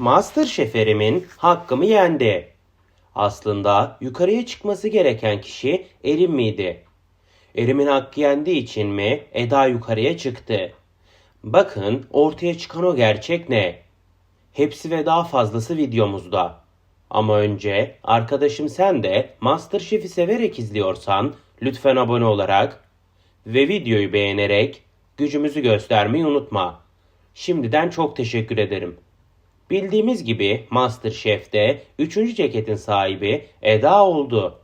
Masterchef Erim'in hakkımı yendi. Aslında yukarıya çıkması gereken kişi Erim miydi? Erim'in hakkı yendiği için mi Eda yukarıya çıktı? Bakın ortaya çıkan o gerçek ne? Hepsi ve daha fazlası videomuzda. Ama önce arkadaşım sen de Masterchef'i severek izliyorsan lütfen abone olarak ve videoyu beğenerek gücümüzü göstermeyi unutma. Şimdiden çok teşekkür ederim. Bildiğimiz gibi Masterchef'te 3. ceketin sahibi Eda oldu.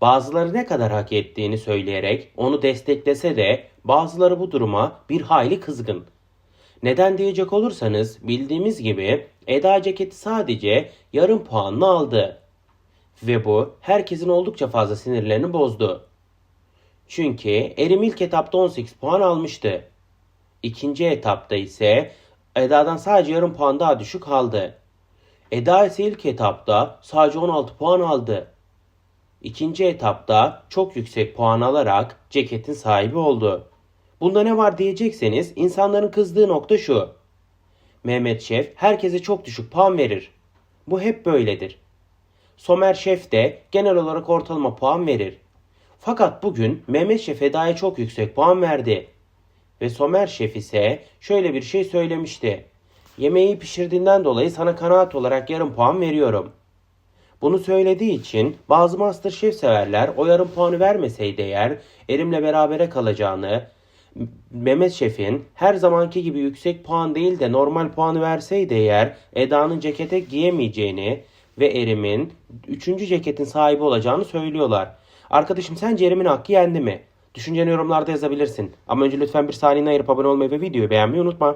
Bazıları ne kadar hak ettiğini söyleyerek onu desteklese de bazıları bu duruma bir hayli kızgın. Neden diyecek olursanız bildiğimiz gibi Eda ceketi sadece yarım puanla aldı. Ve bu herkesin oldukça fazla sinirlerini bozdu. Çünkü Erim ilk etapta 18 puan almıştı. İkinci etapta ise Eda'dan sadece yarım puan daha düşük aldı. Eda ise ilk etapta sadece 16 puan aldı. İkinci etapta çok yüksek puan alarak ceketin sahibi oldu. Bunda ne var diyecekseniz insanların kızdığı nokta şu. Mehmet Şef herkese çok düşük puan verir. Bu hep böyledir. Somer Şef de genel olarak ortalama puan verir. Fakat bugün Mehmet Şef Eda'ya çok yüksek puan verdi. Ve Somer Şef ise şöyle bir şey söylemişti. Yemeği pişirdiğinden dolayı sana kanaat olarak yarım puan veriyorum. Bunu söylediği için bazı Masterchef severler o yarım puanı vermeseydi eğer Erim'le berabere kalacağını, Mehmet Şef'in her zamanki gibi yüksek puan değil de normal puanı verseydi eğer Eda'nın cekete giyemeyeceğini ve Erim'in 3. ceketin sahibi olacağını söylüyorlar. Arkadaşım sence Erim'in hakkı yendi mi? Düşünceni yorumlarda yazabilirsin. Ama önce lütfen bir saniyeni ayırıp abone olmayı ve videoyu beğenmeyi unutma.